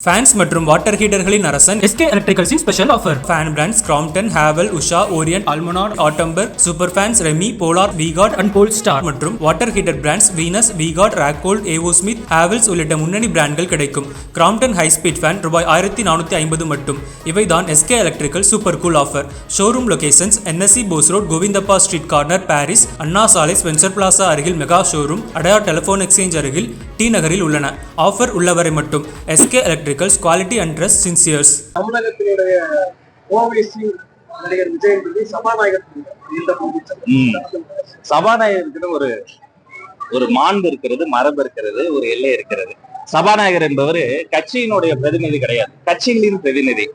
Fans மற்றும் water ஹீட்டர்களின் அரசன் SK எலக்ட்ரிகல்ஸின் special offer fan brands Crompton Havell Usha Orient Almonard Atomberg super fans Remi Polar Vguard and pole star மற்றும் water heater brands Venus Vguard Racold A O Smith Havells உள்ளிட்ட முன்னணி பிராண்ட்கள் கிடைக்கும். Crompton high speed fan ரூபாய் ஆயிரத்தி நானூற்றி ஐம்பது மட்டும். இவைதான் SK electrical super cool offer showroom locations NSC Bose road Govindappa street corner Parry's Anna Salai Spencer Plaza அருகில் mega showroom Adyar telephone exchange அருகில் டி நகரில் உள்ளன. ஆஃபர் உள்ளவரை மட்டும். SK electricals quality and trust சின்சியர்ஸ் தமிழகத்தினுடைய ஓவைசி நடிகர் விஜய் என்பது சபாநாயகர். சபாநாயகருக்கு ஒரு ஒரு மாண்பு இருக்கிறது மரபு இருக்கிறது ஒரு எல்லை இருக்கிறது. சபாநாயகர் என்பவர் கட்சியினுடைய பிரதிநிதி கிடையாது. கட்சிகளின் பிரதிநிதி.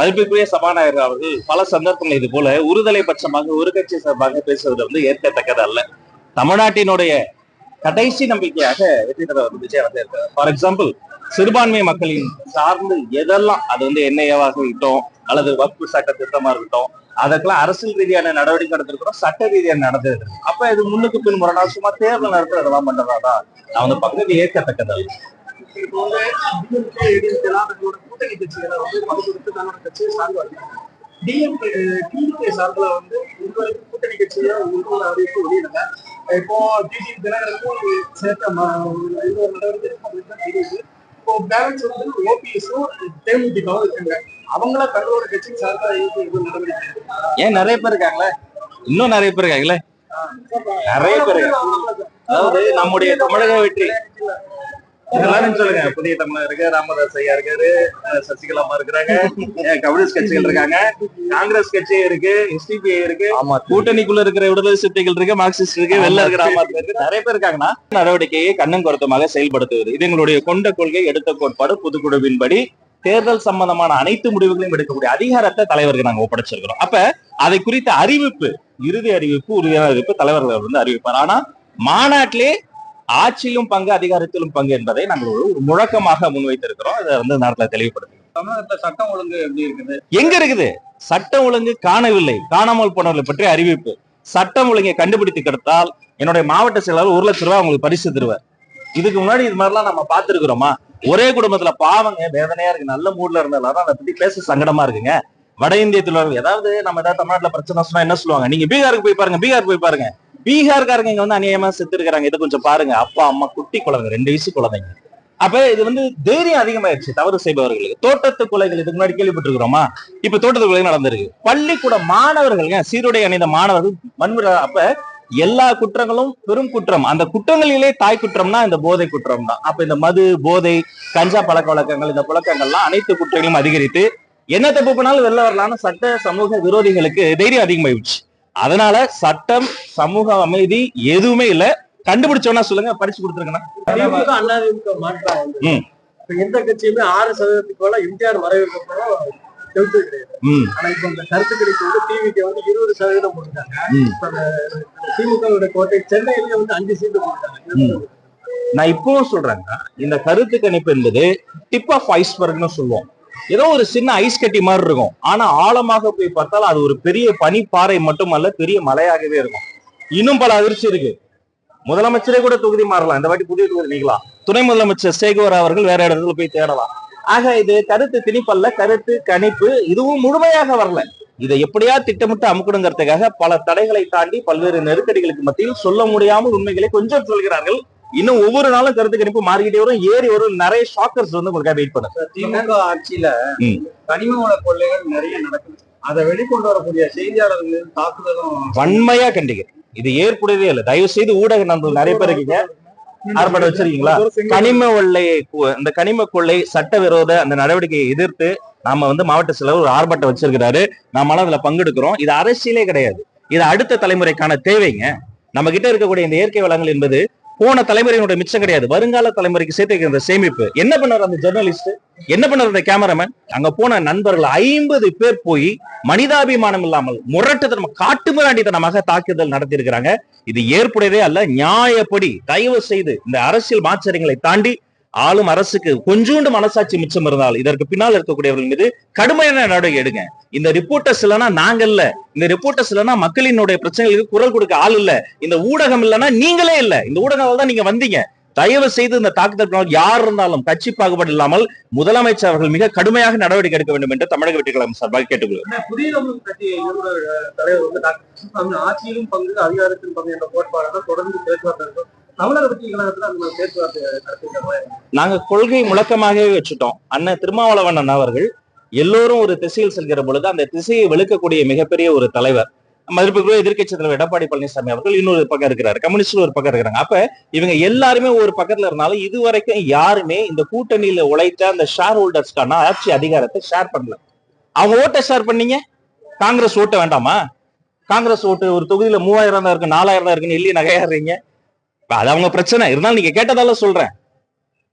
மதிப்பிற்குரிய சபாநாயகர் அவர்கள் பல சந்தர்ப்பங்கள் இது போல உறுதலை பட்சமாக ஒரு கட்சி சார்பாக பேசுவது வந்து ஏற்கத்தக்கது அல்ல. தமிழ்நாட்டினுடைய கடைசி நம்பிக்கையாக வெற்றி தர வந்து விஜய் வந்து இருக்காரு ஃபார் எக்ஸாம்பிள் சிறுபான்மை மக்களின் சார்ந்து எதெல்லாம் அது வந்து என்ஐஏவாக இருக்கட்டும் அல்லது வகுப்பு சட்ட திட்டமா இருக்கட்டும் அதற்கெல்லாம் அரசியல் ரீதியான நடவடிக்கை எடுத்திருக்கிறோம் சட்ட ரீதியான நடந்தது அப்ப இது முன்னுக்கு பின் முரணா சும்மா தேர்தல் நடத்த அதெல்லாம் பண்றதா நான் வந்து பகுதி ஏற்கத்தக்கதல்ல டிஎம்கே கூட்டணி கட்சிகளை வந்து கட்சியை டிஎம்கே சார்பில் வந்து கூட்டணி கட்சியை ஒரு அறிவிப்பு வெளியிடல. இப்போ டிடி தினகரனுக்கும் சேர்த்த நடவடிக்கை தெரியுது இப்போ பேலன்ஸ் வந்து ஓபிஎஸும் தேமுதிகவும் இருக்காங்க அவங்கள தங்களோட கட்சிக்கு எதுவும் நடவடிக்கை ஏன் நிறைய பேர் இருக்காங்களே? இன்னும் நிறைய பேர் இருக்காங்களே? நிறைய பேர் இருக்காங்க. அதாவது நம்முடைய தமிழக வெற்றி. சொல்லுங்க. புதிய தமிழர் இருக்கு ராமதாஸ் ஐயா இருக்காரு சசிகலா அம்மா இருக்கிறாங்க கம்யூனிஸ்ட் கட்சிகள் இருக்காங்க காங்கிரஸ் கட்சி இருக்கு எஸ்டிபிஐ இருக்கு கூட்டணிக்குள்ள இருக்கிற விடுதலை சிறுத்தைகள் இருக்கு மார்க்சிஸ்ட் இருக்கு வெளில இருக்கிற ஆம் இருக்கு நிறைய பேர் இருக்காங்கன்னா நடவடிக்கையை கண்ணும் கருத்துமாக செயல்படுத்துவது. இது எங்களுடைய கொண்ட கொள்கை எடுத்த கோட்பாடு பொதுக்குழுவின்படி தேர்தல் சம்பந்தமான அனைத்து முடிவுகளையும் எடுக்கக்கூடிய அதிகாரத்தை தலைவருக்கு நாங்க ஒப்படைச்சிருக்கிறோம். அப்ப அதை குறித்த அறிவிப்பு இறுதி அறிவிப்பு உறுதியான அறிவிப்பு தலைவர்கள் வந்து அறிவிப்பார். ஆனா மாநாட்டிலே ஆட்சியிலும் பங்கு அதிகாரத்திலும் பங்கு என்பதை நாங்கள் ஒரு முழக்கமாக முன்வைத்திருக்கிறோம். இதை வந்து நேரத்தில் தெளிவுபடுத்தி தமிழகத்துல சட்டம் ஒழுங்கு எப்படி இருக்குது? எங்க இருக்குது? சட்டம் ஒழுங்கு காணவில்லை. காணாமல் போனவர்களை பற்றிய அறிவிப்பு. சட்டம் ஒழுங்கை கண்டுபிடித்து கிடைத்தால் என்னுடைய மாவட்ட செயலாளர் ஒரு லட்சம் ரூபாய் உங்களுக்கு பரிசு தருவார். இதுக்கு முன்னாடி இது மாதிரிலாம் நம்ம பார்த்திருக்கிறோமா? ஒரே குடும்பத்துல பாவங்க வேதனையா இருக்கு. நல்ல மூட்ல இருந்தாலும் அதை பத்தி பேச சங்கடமா இருக்குங்க. வட இந்திய தொழிலாளர்கள் ஏதாவது நம்ம ஏதாவது தமிழ்நாட்டுல பிரச்சனை சொன்னா என்ன சொல்லுவாங்க? நீங்க பீகாருக்கு போய் பாருங்க பீகார் போய் பாருங்க. பீகார்காரங்க இங்க வந்து அநியாயமா செத்து இருக்கிறாங்க இதை கொஞ்சம் பாருங்க. அப்பா அம்மா குட்டி குழந்தைங்க ரெண்டு வயசு குழந்தைங்க. அப்ப இது வந்து தைரியம் அதிகமாயிருச்சு தவறு செய்பவர்களுக்கு. தோட்டத்து கொலைகள் இதுக்கு முன்னாடி கேள்விப்பட்டிருக்கிறோமா? இப்ப தோட்டத்து கொலை நடந்திருக்கு. பள்ளிக்கூட மாணவர்கள் சீருடை அணிந்த மாணவர்கள் வன்முறை அப்ப எல்லா குற்றங்களும் பெரும் குற்றம். அந்த குற்றங்களிலே தாய் குற்றம்னா இந்த போதை குற்றம் தான் அப்ப இந்த மது போதை கஞ்சா பழக்க வழக்கங்கள் இந்த புழக்கங்கள்லாம் அனைத்து குற்றங்களையும் அதிகரித்து என்ன தப்பு பண்ணாலும் வெளில வரலாம்னு சட்ட சமூக விரோதிகளுக்கு தைரியம் அதிகமாயிடுச்சு. அதனால சட்டம் சமூக அமைதி எதுவுமே இல்ல. கண்டுபிடிச்சோன்னா சொல்லுங்க பரிசு கொடுத்துருக்கேன்னா எந்த கட்சியுமே ஆறு சதவீதத்துக்கு மேல எம்ஜிஆர் ம். ஆனா இப்ப இந்த கருத்து கணிப்பு வந்து டிவிக்கு வந்து இருபது சதவீதம். இப்ப திமுக கோட்டை சென்னையிலேயே வந்து அஞ்சு சீட்டு போட்டாங்க நான் இப்பவும் சொல்றேங்க இந்த கருத்து கணிப்பு என்பது டிப் ஆஃப் ஐஸ்பர்க்னு சொல்லுவோம். ஏதோ ஒரு சின்ன ஐஸ் கட்டி மாதிரி இருக்கும். ஆனா ஆழமாக போய் பார்த்தால் அது ஒரு பெரிய பனிப்பாறை மட்டுமல்ல பெரிய மலையாகவே இருக்கும். இன்னும் பல அதிர்ச்சி இருக்கு. முதலமைச்சரே கூட தொகுதி மாறலாம். இந்த வாட்டி புதிய தொகுதி நீங்களா துணை முதலமைச்சர் சேகர் அவர்கள் வேற இடத்துல போய் தேடலாம். ஆக இது கருத்து திணிப்பல்ல கருத்து கணிப்பு இதுவும் முழுமையாக வரல. இதை எப்படியா திட்டமிட்டு அமுக்கணுங்கிறதுக்காக பல தடைகளை தாண்டி பல்வேறு நெருக்கடிகளுக்கு மத்தியில் சொல்ல முடியாமல் உண்மைகளை கொஞ்சம் சொல்கிறார்கள். இன்னும் ஒவ்வொரு நாளும் கருத்து கணிப்பு மாறிக்கிட்டே வரும். ஏறி வரும். நிறைய ஷாக்கர்ஸ் வந்து உங்களுக்காக வெயிட் பண்ணுங்க திமுக ஆட்சியில. கனிம வள கொள்ளைகள் நிறைய நடக்குது. அதை வெளிக்கொண்டு வரக்கூடிய செய்தியாளர்கள் தாக்குதலும் வன்மையா கண்டிக்கிறேன் இது ஏற்புடையதே இல்லை. தயவு செய்து ஊடக நண்பர்கள் நிறைய பேர் இருக்கீங்க. ஆர்ப்பாட்டம் வச்சிருக்கீங்களா? கனிம கொள்ளையை கு- இந்த கனிம கொள்ளை சட்டவிரோத அந்த நடவடிக்கையை எதிர்த்து நாம வந்து மாவட்ட செயலர் ஒரு ஆர்ப்பாட்டம் வச்சிருக்கிறாரு. நாம அதுல பங்கெடுக்கிறோம். இது அரசியலே கிடையாது. இது அடுத்த தலைமுறைக்கான தேவைங்க. நம்ம கிட்ட இருக்கக்கூடிய இந்த இயற்கை வளங்கள் என்பது போன தலைமுறையினுடைய மிச்சம் கிடையாது. வருங்கால தலைமுறைக்கு சேர்த்து வைக்கிற சேமிப்பு. என்ன பண்ணார் அந்த ஜெர்னலிஸ்ட் என்ன பண்ணார் அந்த கேமராமேன் அங்க போன நண்பர்கள் ஐம்பது பேர் போய் மனிதாபிமானம் இல்லாமல் முரட்டுத்தனம் காட்டுமிராண்டித்தனமாக தாக்குதல் நடத்தி இருக்கிறாங்க இது ஏற்புடையதே அல்ல நியாயப்படி தயவு செய்து இந்த அரசியல் மாச்சரியங்களை தாண்டி ஆளும் அரசுக்கு கொஞ்சோண்டு மனசாட்சி மிச்சம் இருந்தால் இதற்கு பின்னால் இருக்கக்கூடியவர்கள் மீது கடுமையான நடவடிக்கை எடுங்க. இந்த ரிப்போர்ட்டர்ஸ் இல்லைன்னா நாங்க இல்ல. இந்த ரிப்போர்ட்டர்ஸ் இல்லைன்னா மக்களினுடைய பிரச்சனைகளுக்கு குரல் கொடுக்க ஆள் இல்ல. இந்த ஊடகம் இல்லைன்னா நீங்களே இல்ல. இந்த ஊடகங்கள் தான் நீங்க வந்தீங்க. தயவு செய்து இந்த தாக்குதல் யார் இருந்தாலும் கட்சி பாகுபாடு இல்லாமல் முதலமைச்சர் அவர்கள் மிக கடுமையாக நடவடிக்கை எடுக்க வேண்டும் என்று தமிழக வெற்றிக்கழகம் சார்பாக கேட்டுக்கொள்கிறேன் வெற்றி கழகத்துல பேச்சுவார்த்தை நடத்திருக்காங்க நாங்க கொள்கை முழக்கமாகவே வச்சுட்டோம். அண்ணன் திருமாவளவன் அண்ணா அவர்கள் எல்லோரும் ஒரு திசையில் செல்கிற பொழுது அந்த திசையை வெளுக்கக்கூடிய மிகப்பெரிய ஒரு தலைவர். மதிப்புக்குரிய எதிர்க்கட்சி தலைவர் எடப்பாடி பழனிசாமி அவர்கள் இன்னொரு பக்கம் இருக்கிறாரு. கம்யூனிஸ்ட் ஒரு பக்கம் இருக்கிறாங்க. அப்ப இவங்க எல்லாருமே ஒரு பக்கத்துல இருந்தாலும் இதுவரைக்கும் யாருமே இந்த கூட்டணியில உழைத்த அந்த ஷேர் ஹோல்டர்ஸ்க்கான ஆட்சி அதிகாரத்தை ஷேர் பண்ணல. அவங்க ஓட்டை ஷேர் பண்ணீங்க? காங்கிரஸ் ஓட்ட வேண்டாமா? காங்கிரஸ் ஓட்டு ஒரு தொகுதியில மூவாயிரம் தான் இருக்கு நாலாயிரம் தான் இருக்குன்னு எள்ளி நகையாடுறீங்க. அது அவங்க பிரச்சனை. இருந்தாலும் நீங்க கேட்டதால சொல்றேன்.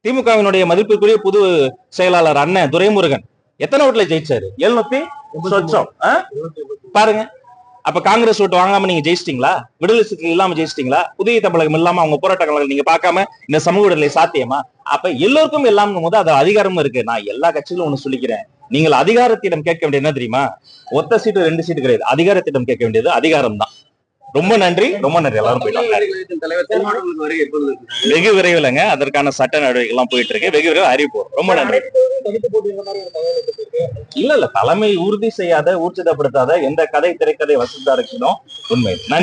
திமுகவினுடைய மதிப்புக்குரிய புது செயலாளர் அண்ணன் துரைமுருகன் எத்தனை ஓட்டுல ஜெயிச்சாரு? எழுநூத்தி சொச்சம்? பாருங்க. அப்ப காங்கிரஸ் ஓட்டு வாங்காம நீங்க ஜெயிச்சிட்டீங்களா? விடுதலை சிறுத்தைகள் இல்லாம ஜெயிச்சிட்டீங்களா? புதிய தமிழகம் இல்லாம அவங்க போராட்ட கழகங்கள் நீங்க பார்க்காம இந்த சமூக விடுதலை சாத்தியமா? அப்ப எல்லோருக்கும் எல்லாம் போது அது அதிகாரமும் இருக்கு. நான் எல்லா கட்சியிலும் ஒண்ணு சொல்லிக்கிறேன். நீங்கள் அதிகாரத்திடம் கேட்க வேண்டியது என்ன தெரியுமா? ஒத்த சீட்டு ரெண்டு சீட்டு கிடையாது. அதிகாரத்திடம் கேட்க வேண்டியது அதிகாரம் தான் ரொம்ப நன்றி. ரொம்ப நன்றி. எல்லாரும் வெகு விரைவில்ங்க. அதற்கான சட்ட நடவடிக்கை எல்லாம் போயிட்டு இருக்கு வெகு விரைவில் அறிவிப்போம். ரொம்ப நன்றி. இல்ல இல்ல. தலைமை உறுதி செய்யாத ஊர்ஜிதப்படுத்தாத எந்த கதை திரைக்கதை வசதியா இருக்கணும் உண்மை. நன்றி.